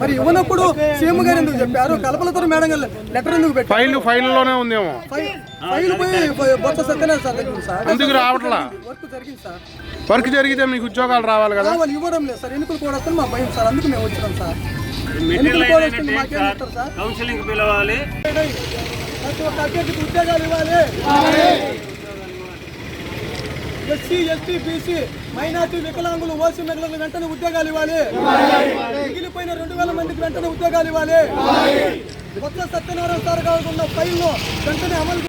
మరి ఇవ్వనప్పుడు సీఎం గారు ఎందుకు చెప్పారు? కలపలతో మేడం గారు లెటర్ ఎందుకు పెట్టారు? ఫైల్ ఫైల్లోనే ఉందేమో. ఫై- ఫైల్ పోయి బొత్స సత్యనారాయణ సార్ దగ్గర సార్. ఎందుకు రావట్లా? వర్క్ జరిగింది సార్. వర్క్ జరిగితే మీకు ఉద్యోగాలు రావాలి కదా? వాళ్ళు ఇవ్వడం లేదు సార్. ఎన్నికలు కూడా మా భయం సార్. అందుకు మేము వచ్చినాం సార్. ఎన్నికలు కూడా వస్తుంది మాకేం చెప్తారు సార్. కౌన్సిలింగ్ పిలవాలి. ప్రతి ఒక్క అభ్యర్థికి ఉద్యోగాలు ఇవ్వాలి. ఎస్సీ ఎస్టీ బీసీ మైనార్టీ వికలాంగులు ఓసీ మహిళలకు వెంటనే ఉద్యోగాలు ఇవ్వాలి. మిగిలిపోయిన రెండు వేల మందికి వెంటనే ఉద్యోగాలు ఇవ్వాలి. కొత్త సత్యనారాయణ సార్ గారు ఉన్న ఫైల్ను వెంటనే అమలు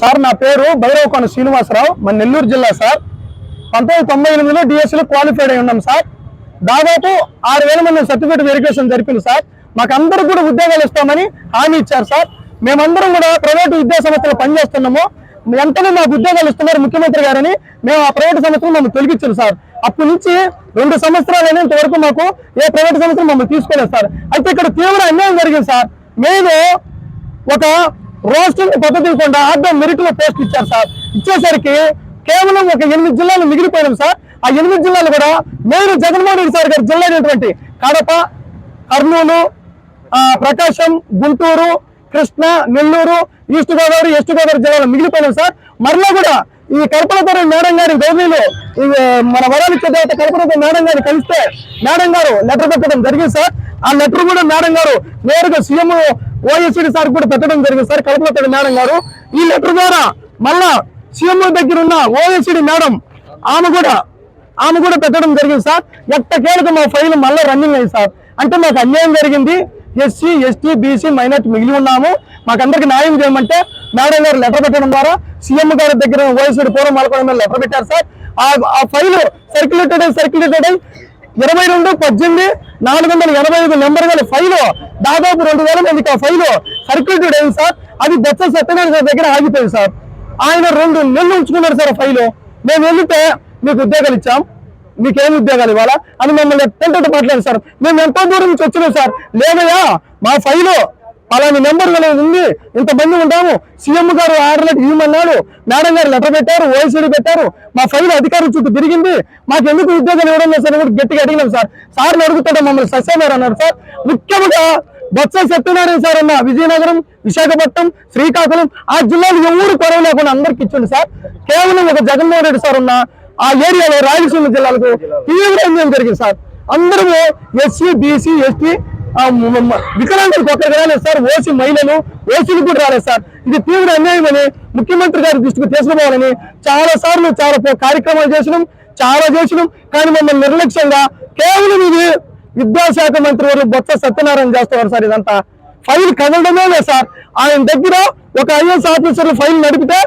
సార్ నా పేరు భైరవకొండ శ్రీనివాసరావు. మన నెల్లూరు జిల్లా సార్. పంతొమ్మిది తొంభై ఎనిమిదిలో డిఎస్సీలో క్వాలిఫైడ్ అయి ఉన్నాం సార్. దాదాపు ఆరు వేల మంది సర్టిఫికేట్ వెరిఫికేషన్ జరిపింది సార్. మాకు కూడా ఉద్యోగాలు ఇస్తామని హామీ ఇచ్చారు సార్. మేమందరం కూడా ప్రైవేటు విద్యా సంస్థలు పనిచేస్తున్నాము. వెంటనే మాకు ఉద్యోగాలు ఇస్తున్నారు ముఖ్యమంత్రి గారని మేము ఆ ప్రైవేట్ సంస్థలు మమ్మల్ని తొలగించారు సార్. అప్పటి నుంచి రెండు సంవత్సరాలు అయినంత వరకు మాకు ఏ ప్రైవేట్ సంస్థలు మమ్మల్ని తీసుకోలేదు సార్. అయితే ఇక్కడ తీవ్ర అన్యాయం జరిగింది సార్. మేము ఒక రోస్టింగ్ పద్ధతి లేకుండా ఆర్డర్ మెరిట్ పోస్ట్ ఇచ్చారు సార్. ఇచ్చేసరికి కేవలం ఒక ఎనిమిది జిల్లాలు మిగిలిపోయినాం సార్. ఆ ఎనిమిది జిల్లాలు కూడా మేము జగన్మోహన్ రెడ్డి సార్ గారి జిల్లా అయినటువంటి కడప కర్నూలు ప్రకాశం గుంటూరు కృష్ణ నెల్లూరు ఈస్ట్ గోదావరి వెస్ట్ గోదావరి జిల్లాలో మిగిలిపోయినాం సార్. మరలా కూడా ఈ కల్పనతోర మేడం గారి గౌరీలు మన వరాలిచ్చే దేవత కల్పనతో మేడం గారిని కలిస్తే మేడం గారు లెటర్ పెట్టడం జరిగింది సార్. ఆ లెటర్ కూడా మేడం గారు నేరుగా సీఎం ఓఎస్సీ సార్ కూడా పెట్టడం జరిగింది సార్ కల్పనతో మేడం గారు. ఈ లెటర్ ద్వారా మళ్ళా సీఎం దగ్గర ఉన్న ఓఎస్సీ మేడం ఆమె కూడా ఆమె కూడా పెట్టడం జరిగింది సార్. ఎట్టకేలకు మా ఫైల్ మళ్ళీ రన్నింగ్ అయింది సార్. అంటే మాకు అన్యాయం జరిగింది. ఎస్సీ ఎస్టీ బీసీ మైనార్టీ మిగిలి ఉన్నాము. మాకందరికి న్యాయం చేయమంటే మేడం గారు లెటర్ పెట్టడం ద్వారా సీఎం గారి దగ్గర వయసు పూర్వం మలకోవడం మీద లెటర్ పెట్టారు సార్. ఆ- ఆ ఫైల్ సర్క్యులేటెడ్ అయి సర్క్యులేటెడ్ అయి ఇరవై రెండు పద్దెనిమిది నాలుగు వందల ఎనభై ఐదు నెంబర్ గల ఫైల్ దాదాపు రెండు వేల మందికి ఆ ఫైల్ సర్క్యులేటెడ్ అయింది సార్. అది బొత్స సత్యనారాయణ గారి దగ్గర ఆగిపోయింది సార్. ఆయన రెండు నెలలు ఉంచుకున్నారు సార్ ఆ ఫైల్ మేము వెళ్తే మీకు ఉద్యోగాలు ఇచ్చాం. మీకేం ఉద్యోగాలు ఇవ్వాలా? అని మమ్మల్ని ఎట్టంటే మాట్లాడారు సార్. మేము ఎంతో దూరం నుంచి వచ్చినాం సార్. లేదయా మా ఫైలు పలాని నెంబర్ ఉంది. ఇంతమంది ఉంటాము సీఎం గారు ఆర్డర్ ఇవ్వమన్నాడు. మేడం గారు లెటర్ పెట్టారు ఓఎస్డీ పెట్టారు. మా ఫైల్ అధికారుల చుట్టూ తిరిగింది. మాకు ఎందుకు ఉద్యోగాలు ఇవ్వడం లేదు సార్? కూడా గట్టిగా అడిగినాం సార్? సార్ని అడుగుతాడు మమ్మల్ని సస్యమారు అన్నారు సార్. ముఖ్యంగా బొత్స సత్యనారాయణ సార్ అన్న విజయనగరం విశాఖపట్నం శ్రీకాకుళం ఆ జిల్లాలు ఎవరు కొరవ లేకుండా అందరికి ఇచ్చింది సార్. కేవలం ఒక జగన్మోహన్ రెడ్డి సార్ ఉన్న ఆ ఏరియాలో రాయలసీమ జిల్లాలకు తీవ్ర అన్యాయం జరిగింది సార్? అందరూ ఎస్సీ బీసీ ఎస్టీ వికలాంగులకు ఒక్కరికి రాలేదు సార్. ఓసీ మహిళలు ఓసీలు కూడా రాలేదు సార్. ఇది తీవ్ర అన్యాయం అని ముఖ్యమంత్రి గారి దృష్టికి తీసుకుపోవాలని చాలా సార్లు చాలా కార్యక్రమాలు చేసినాం చాలా చేసినాం. కానీ మమ్మల్ని నిర్లక్ష్యంగా కేవలం ఇది విద్యాశాఖ మంత్రి వారు బొత్స సత్యనారాయణ చేస్తున్నారు సార్ ఇదంతా. ఫైల్ కదలడమే లేదు సార్. ఆయన దగ్గర ఒక ఐఎస్ ఆఫీసర్ ఫైల్ నడిపితే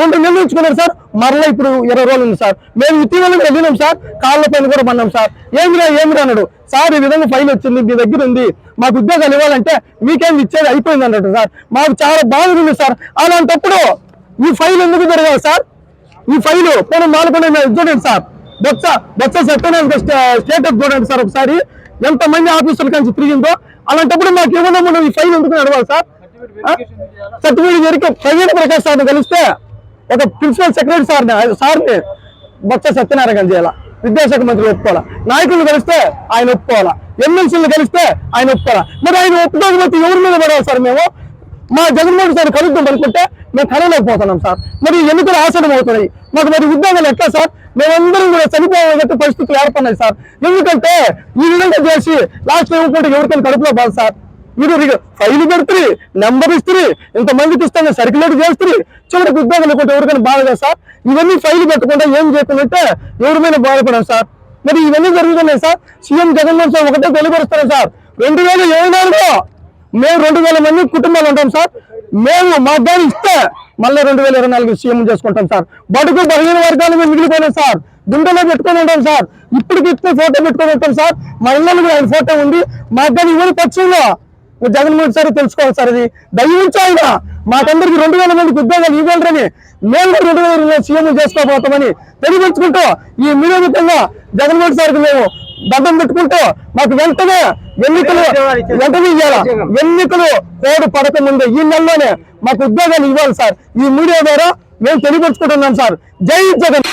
రెండు నెలలు ఉంచుకున్నారు సార్. మరలా ఇప్పుడు ఇరవై రోజులు ఉంది సార్. మేము ఇటీవల వెళ్ళినాం సార్. కాళ్ళ పైన కూడా పడినాం సార్. ఏమిరా ఏమిరా అన్నాడు. సార్ ఈ విధంగా ఫైల్ వచ్చింది మీ దగ్గర ఉంది. మాకు ఉద్యోగాలు ఇవ్వాలంటే మీకేం ఇచ్చేది అయిపోయింది అన్నట్టు సార్. మాకు చాలా బాధ ఉంది సార్. అలాంటప్పుడు ఈ ఫైల్ ఎందుకు జరగాలి సార్? ఈ ఫైల్ నేను మాలకొండ చూడండి సార్. బొత్స బొత్స సత్యనారాయణ స్టేటస్ చూడండి సార్ ఒకసారి. ఎంతమంది ఆఫీసుల కలిసి తిరిగిందో. అలాంటప్పుడు మాకు ఇవ్వడం ఈ ఫైల్ ఎందుకు నడవాలి సార్? సర్టిఫికేట్ జరిగే ప్రవీణ్ ప్రకాష్ సార్ని కలిస్తే ఒక ప్రిన్సిపల్ సెక్రటరీ సార్ని సార్ని బొత్స సత్యనారాయణ చేయాలా విద్యాశాఖ మంత్రి ఒప్పుకోవాలా? నాయకులను కలిస్తే ఆయన ఒప్పుకోవాలా? ఎమ్మెల్సీలను కలిస్తే ఆయన ఒప్పుకోవాలా? మరి ఆయన ఒప్పుకోకపోతే ఎవరి మీద పడాలి సార్ మేము? మా జగన్మోహన్ సార్ కలుద్దాం అనుకుంటే మేము కలవలేకపోతున్నాం సార్. మరి ఎన్నికలు ఆసనం అవుతున్నాయి. మాకు మరి ఉద్యోగాలు ఎట్లా సార్? మేమందరం కూడా చనిపోయేటట్టు పరిస్థితులు ఏర్పడినాయి సార్. ఎందుకంటే ఈ విధంగా చేసి లాస్ట్ ఇవ్వకుంటే ఎవరికైనా కడుపులో పోదు సార్? మీరు ఫైల్ పెడుతుంది నెంబర్ ఇస్తుంది ఇంతమందికి ఇస్తాను సర్క్యులేట్ చేస్తుంది చివరికి ఉద్యోగాలు ఒకటి ఎవరికైనా బాధ కదా సార్? ఇవన్నీ ఫైల్ పెట్టకుండా ఏం చేయకుండా ఎవరి మీద బాధపడాం సార్? మరి ఇవన్నీ జరుగుతున్నాయి సార్? సీఎం జగన్మోహన్ సార్ ఒకటే తెలియపరుస్తారు సార్? రెండు వేల ఇరవై నాలుగులో మేము రెండు వేల మంది కుటుంబాలు ఉంటాం సార్. మేము మా దాన్ని ఇస్తే మళ్ళీ రెండు వేల ఇరవై నాలుగు సీఎం చేసుకుంటాం సార్. బడుగు బలహీన వర్గాలు మేము మిగిలిపోయినాం సార్. దుండలో పెట్టుకొని ఉంటాం సార్. ఇప్పటికి ఇస్తే ఫోటో పెట్టుకొని ఉంటాం సార్. మా ఇళ్ళలో ఆయన ఫోటో ఉంది. మా దాన్ని ఇవ్వని పక్షంలో జగన్మోహన్ సార్ తెలుసుకోవాలి సార్ అది దయించి ఆయన. మాకందరికి రెండు వేల మందికి ఉద్యోగాలు ఇవ్వాలని మేము రెండు వేల సీఎం చేసుకోబోతామని తెలియపరుచుకుంటూ ఈ మీడియా మిత్రంగా జగన్మోహన్ సార్కి మేము దండం పెట్టుకుంటూ మాకు వెంటనే ఎన్నికలు వెంటనే ఇవ్వాలి ఎన్నికలు కోడు పడక ముందే ఈ నెలలోనే మాకు ఉద్యోగాలు ఇవ్వాలి సార్. ఈ మీడియా ద్వారా మేము తెలియపరుచుకుంటున్నాం సార్. జై జగన్.